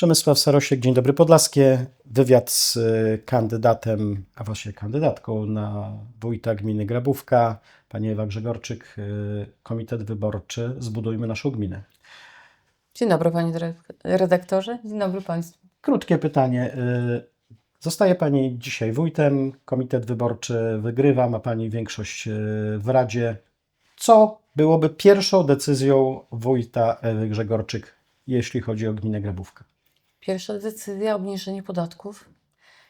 Przemysław Sarosiek, Dzień Dobry Podlaskie. Wywiad z y, kandydatem, a właściwie kandydatką na wójta gminy Grabówka, pani Ewa Grzegorczyk, y, Komitet Wyborczy Zbudujmy Naszą Gminę. Dzień dobry panie redaktorze, dzień dobry państwu. Krótkie pytanie. y, Zostaje pani dzisiaj wójtem, Komitet Wyborczy wygrywa, ma pani większość w Radzie. Co byłoby pierwszą decyzją wójta Ewy Grzegorczyk, jeśli chodzi o gminę Grabówka? Pierwsza decyzja obniżenie podatków,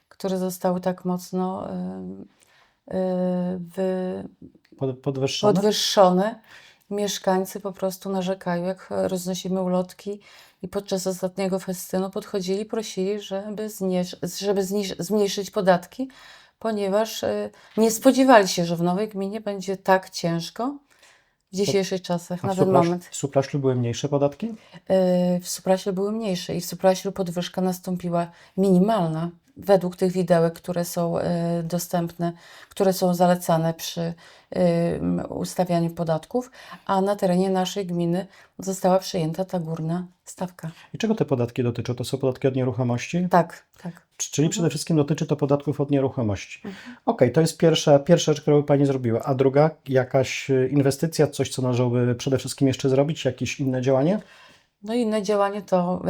które zostały tak mocno y, y, wy, Pod- Podwyższone? podwyższone. Mieszkańcy po prostu narzekają, jak roznosimy ulotki i podczas ostatniego festynu podchodzili, prosili, żeby, żeby zniż, zmniejszyć podatki, ponieważ y, nie spodziewali się, że w nowej gminie będzie tak ciężko w dzisiejszych czasach, A na w ten Supraś- moment. W Supraślu były mniejsze podatki? Y, W Supraślu były mniejsze i w Supraślu podwyżka nastąpiła minimalna według tych widełek, które są y, dostępne, które są zalecane przy m, ustawianiu podatków, a na terenie naszej gminy została przyjęta ta górna stawka. I czego te podatki dotyczą? To są podatki od nieruchomości? Tak, tak. Czyli przede wszystkim dotyczy to podatków od nieruchomości. Mhm. Okej, to jest pierwsza, pierwsza rzecz, którą Pani zrobiła. A druga, jakaś y, inwestycja, coś, co należałoby przede wszystkim jeszcze zrobić, jakieś inne działanie? No i inne działanie to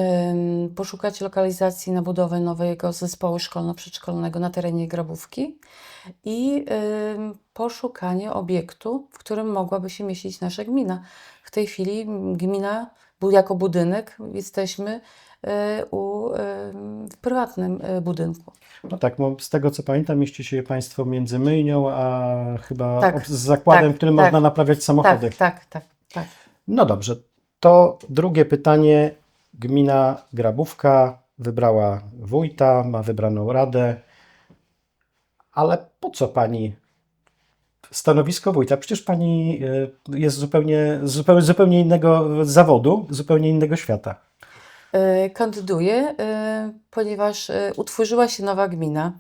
poszukać lokalizacji na budowę nowego zespołu szkolno-przedszkolnego na terenie Grabówki i poszukanie obiektu, w którym mogłaby się mieścić nasza gmina. W tej chwili gmina, jako budynek, jesteśmy y, u, w prywatnym y, budynku. No tak, bo z tego co pamiętam, mieści się Państwo między myjnią, a chyba Tak, z zakładem, tak, w którym tak. można naprawiać samochody. Tak, tak, tak, tak. No dobrze, to drugie pytanie. Gmina Grabówka wybrała wójta, ma wybraną radę, ale po co pani stanowisko wójta? Przecież pani y, jest zupełnie, zupełnie, zupełnie innego zawodu, zupełnie innego świata. E, Kandyduję, e, ponieważ utworzyła się nowa gmina.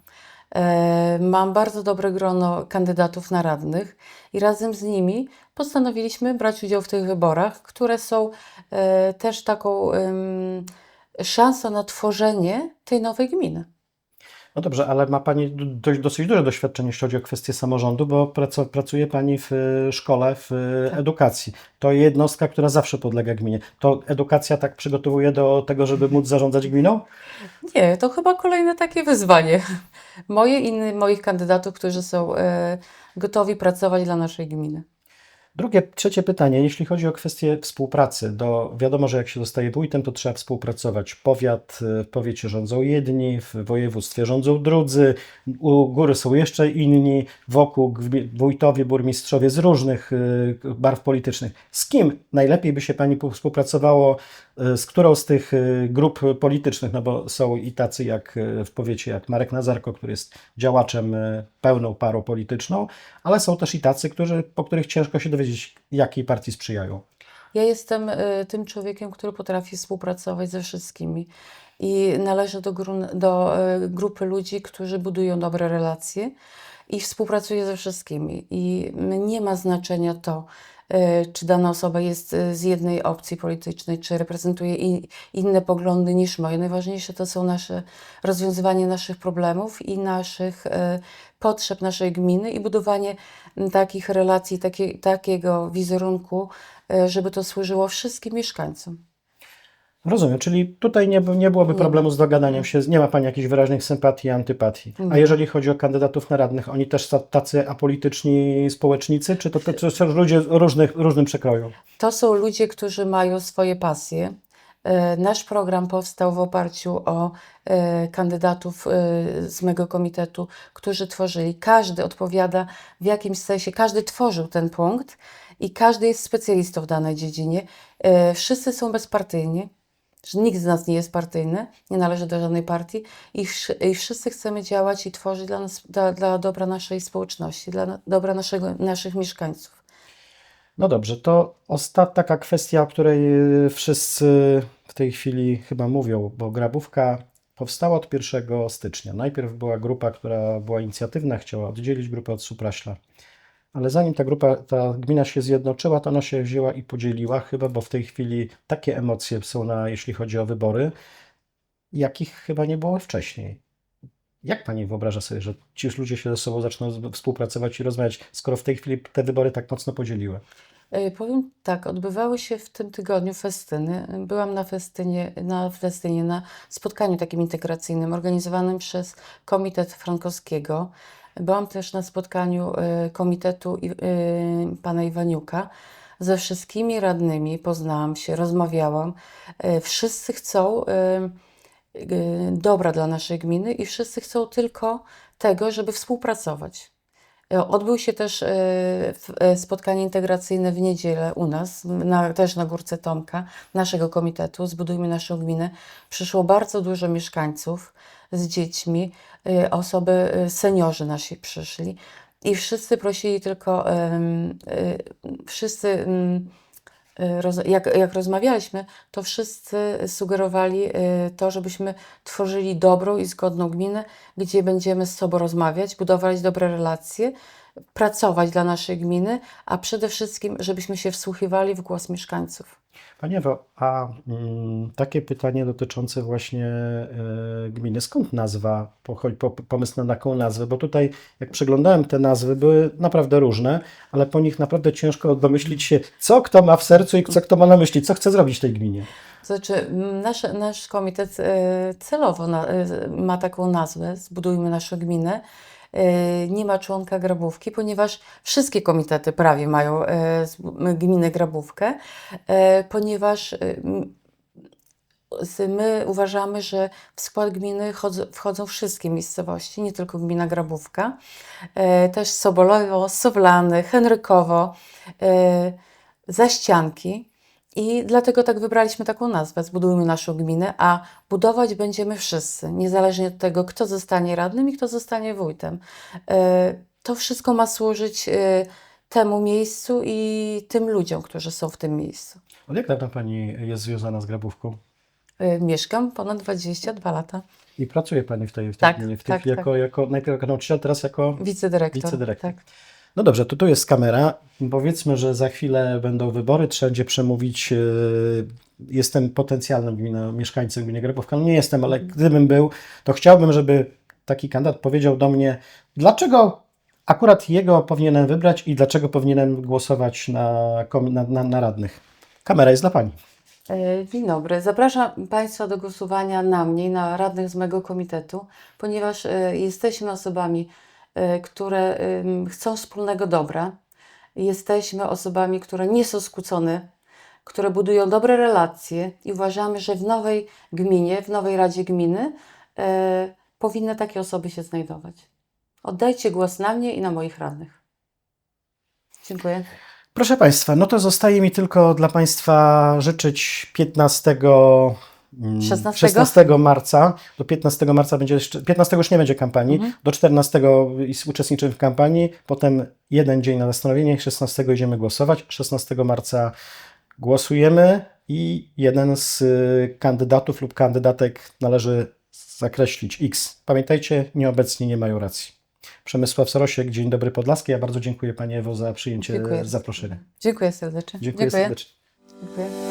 Mam bardzo dobre grono kandydatów na radnych i razem z nimi postanowiliśmy brać udział w tych wyborach, które są e, też taką szansą na tworzenie tej nowej gminy. No dobrze, ale ma Pani dość, dosyć duże doświadczenie, jeśli chodzi o kwestię samorządu, bo pracuje Pani w y, szkole, w y, Tak. edukacji. To jednostka, która zawsze podlega gminie. To edukacja tak przygotowuje do tego, żeby móc zarządzać gminą? Nie, to chyba kolejne takie wyzwanie. Moje i moich kandydatów, którzy są e, gotowi pracować dla naszej gminy. Drugie, trzecie pytanie, jeśli chodzi o kwestię współpracy, to wiadomo, że jak się zostaje wójtem, to trzeba współpracować. Powiat, w powiecie rządzą jedni, w województwie rządzą drudzy, u góry są jeszcze inni, wokół wójtowie, burmistrzowie z różnych y, barw politycznych. Z kim najlepiej by się Pani współpracowało, y, z którą z tych y, grup politycznych, no bo są i tacy jak w powiecie, jak Marek Nazarko, który jest działaczem pełną parą polityczną, ale są też i tacy, którzy, po których ciężko się dowiedzieć, jakiej partii sprzyjają. Ja jestem y, tym człowiekiem, który potrafi współpracować ze wszystkimi i należę do, do y, grupy ludzi, którzy budują dobre relacje i współpracuję ze wszystkimi. I nie ma znaczenia to, czy dana osoba jest y, z jednej opcji politycznej, czy reprezentuje inne poglądy niż moje. Najważniejsze to są nasze rozwiązywanie naszych problemów i naszych y, potrzeb naszej gminy i budowanie takich relacji, takie, takiego wizerunku, żeby to służyło wszystkim mieszkańcom. Rozumiem, czyli tutaj nie, nie byłoby problemu z dogadaniem się, nie ma Pani jakichś wyraźnych sympatii i antypatii. A jeżeli chodzi o kandydatów na radnych, oni też są tacy apolityczni społecznicy, czy to, to, są ludzie różnych, różnym przekroju? To są ludzie, którzy mają swoje pasje. E, Nasz program powstał w oparciu o e, kandydatów e, z mego komitetu, którzy tworzyli. Każdy odpowiada w jakimś sensie, każdy tworzył ten punkt i każdy jest specjalistą w danej dziedzinie. Wszyscy są bezpartyjni, że nikt z nas nie jest partyjny, nie należy do żadnej partii i, i wszyscy chcemy działać i tworzyć dla, nas, dla, dla dobra naszej społeczności, dla dobra naszego, naszych mieszkańców. No dobrze, to ostatnia taka kwestia, o której y, wszyscy w tej chwili chyba mówią, bo Grabówka powstała od 1 stycznia. Najpierw była grupa, która była inicjatywna, chciała oddzielić grupę od Supraśla. Ale zanim ta grupa, ta gmina się zjednoczyła, to ona się wzięła i podzieliła chyba, bo w tej chwili takie emocje są na, jeśli chodzi o wybory. jakich chyba nie było wcześniej. Jak pani wyobraża sobie, że ci ludzie się ze sobą zaczną współpracować i rozmawiać, skoro w tej chwili te wybory tak mocno podzieliły? Y, Powiem tak, odbywały się w tym tygodniu festyny. Byłam na festynie, na festynie, na spotkaniu takim integracyjnym organizowanym przez Komitet Frankowskiego. Byłam też na spotkaniu y, Komitetu y, pana Iwaniuka. Ze wszystkimi radnymi poznałam się, rozmawiałam. Y, Wszyscy chcą dobra dla naszej gminy i wszyscy chcą tylko tego, żeby współpracować. E, Odbył się też e, e, spotkanie integracyjne w niedzielę u nas, na, też na Górce Tomka, naszego komitetu Zbudujmy naszą gminę. Przyszło bardzo dużo mieszkańców z dziećmi, osoby, seniorzy nasi przyszli i wszyscy prosili tylko, wszyscy, mm, jak, jak rozmawialiśmy, to wszyscy sugerowali e, to, żebyśmy tworzyli dobrą i zgodną gminę, gdzie będziemy z sobą rozmawiać, budować dobre relacje, pracować dla naszej gminy, a przede wszystkim, żebyśmy się wsłuchiwali w głos mieszkańców. Panie Ewo, a mm, takie pytanie dotyczące właśnie e, gminy. Skąd nazwa, po, pomysł na taką nazwę? Bo tutaj, jak przeglądałem te nazwy, były naprawdę różne, ale po nich naprawdę ciężko domyślić się, co kto ma w sercu i co kto ma na myśli, co chce zrobić tej gminie. To znaczy, m, nasz, nasz komitet e, celowo na, e, ma taką nazwę, Zbudujmy naszą gminę. E, Nie ma członka grabówki, ponieważ wszystkie komitety prawie mają zb- gminę grabówkę, e, ponieważ my uważamy, że w skład gminy chodzą, wchodzą wszystkie miejscowości, nie tylko gmina Grabówka, też Sobolowo, Sowlany, Henrykowo, Zaścianki. I dlatego tak wybraliśmy taką nazwę, Zbudujmy naszą gminę, a budować będziemy wszyscy, niezależnie od tego, kto zostanie radnym i kto zostanie wójtem. E, To wszystko ma służyć e, temu miejscu i tym ludziom, którzy są w tym miejscu. Od jak dawno Pani jest związana z Grabówką? E, Mieszkam ponad 22 lata. I pracuje Pani w tej, w tej Tak, gminie, w tej, tak, jako, jako, najpierw jako nauczyciel, teraz jako Wicedyrektor. Wicedyrektor. Tak. No dobrze, to tu jest kamera. Powiedzmy, że za chwilę będą wybory, trzeba będzie przemówić. yy, Jestem potencjalnym mieszkańcem gminy Grabówka. No nie jestem, ale gdybym był, to chciałbym, żeby taki kandydat powiedział do mnie, dlaczego akurat jego powinienem wybrać i dlaczego powinienem głosować na, na, na, na radnych. Kamera jest dla Pani. E, Dzień dobry. Zapraszam Państwa do głosowania na mnie na radnych z mojego komitetu, ponieważ e, jesteśmy osobami, e, które em, chcą wspólnego dobra. Jesteśmy osobami, które nie są skłócone, które budują dobre relacje i uważamy, że w nowej gminie, w nowej Radzie Gminy e, powinny takie osoby się znajdować. Oddajcie głos na mnie i na moich radnych. Dziękuję. Proszę Państwa, no to zostaje mi tylko dla Państwa życzyć 15, mm, 16? 16 marca. Do 15 marca będzie jeszcze, 15 już nie będzie kampanii, Mhm. do 14 is- uczestniczymy w kampanii, potem jeden dzień na zastanowienie, 16 idziemy głosować, 16 marca głosujemy i jeden z y, kandydatów lub kandydatek należy zakreślić X. Pamiętajcie, nieobecni nie mają racji. Przemysław Sorosiek, Dzień Dobry Podlaski. Ja bardzo dziękuję Pani Ewo za przyjęcie Dziękuję. zaproszenia. Dziękuję serdecznie. Dziękuję serdecznie. Dziękuję.